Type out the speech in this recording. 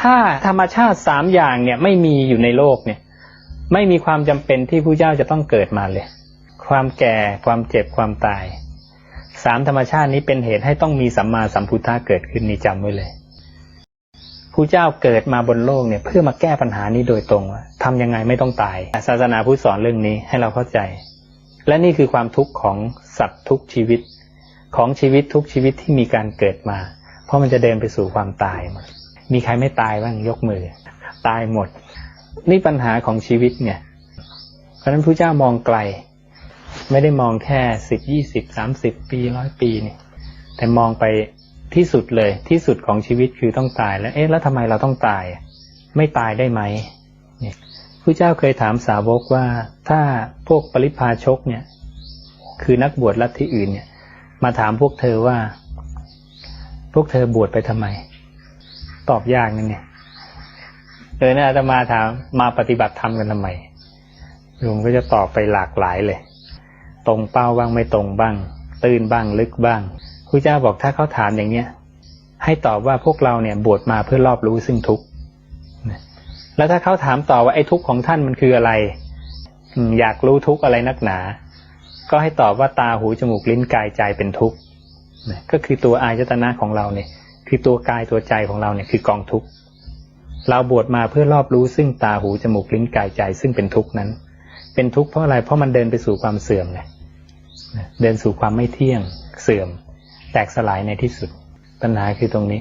ถ้าธรรมชาติสามอย่างเนี่ยไม่มีอยู่ในโลกเนี่ย ไม่มีความจำเป็นที่ผู้เจ้าจะต้องเกิดมาเลย ความแก่ความเจ็บความตายสามธรรมชาตินี้เป็นเหตุให้ต้องมีสัมมาสัมพุทธะเกิดขึ้นนี่จำไว้เลยผู้เจ้าเกิดมาบนโลกเนี่ยเพื่อมาแก้ปัญหานี้โดยตรงว่าทำยังไงไม่ต้องตาย ศาสนาพุทธสอนเรื่องนี้ให้เราเข้าใจ และนี่คือความทุกข์ของสัตว์ทุกชีวิต ของชีวิตทุกชีวิตที่มีการเกิดมา เพราะมันจะเดินไปสู่ความตายมด มีใครไม่ตายบ้างยกมือ ตายหมด นี่ปัญหาของชีวิตเนี่ย เพราะนั้นพระเจ้ามองไกล ไม่ได้มองแค่สิบยี่สิบสามสิบปีร้อยปีนี่แต่มองไปที่สุดเลยที่สุดของชีวิตคือต้องตาย แล้วเอ๊ะแล้วทำไมเราต้องตาย ไม่ตายได้ไหมเนี่ยพระเจ้าเคยถามสาวกว่าถ้าพวกปริพาชกเนี่ย คือนักบวชลัทธิอื่นเนี่ย มาถามพวกเธอว่า พวกเธอบวชไปทำไม ตอบยากนั่นเนี่ยเออเนี่ยอาตมาถามมาปฏิบัติธรรมกันทำไมโยมก็จะตอบไปหลากหลายเลย ตรงเป้าบ้างไม่ตรงบ้าง ตื้นบ้างลึกบ้างครูเจ้าบอกถ้าเขาถามอย่างเนี้ย ให้ตอบว่าพวกเราเนี่ยบวชมาเพื่อรอบรู้ซึ่งทุกข์แล้วถ้าเขาถามต่อว่าไอ้ทุกข์ของท่านมันคืออะไรอยากรู้ทุกข์อะไรนักหนา ก็ให้ตอบว่าตาหูจมูกลิ้นกายใจเป็นทุกข์ก็คือตัวอายตนะของเราเนี่ย คือตัวกายตัวใจของเราเนี่ยคือกองทุกข์เราบวชมาเพื่อรอบรู้ซึ่งตาหูจมูกลิ้นกายใจ ซึ่งเป็นทุกข์นั้น เป็นทุกข์เพราะอะไรเพราะมันเดินไปสู่ความเสื่อมไงเดินสู่ความไม่เที่ยงเสื่อม แตกสลายในที่สุดปัญหาคือตรงนี้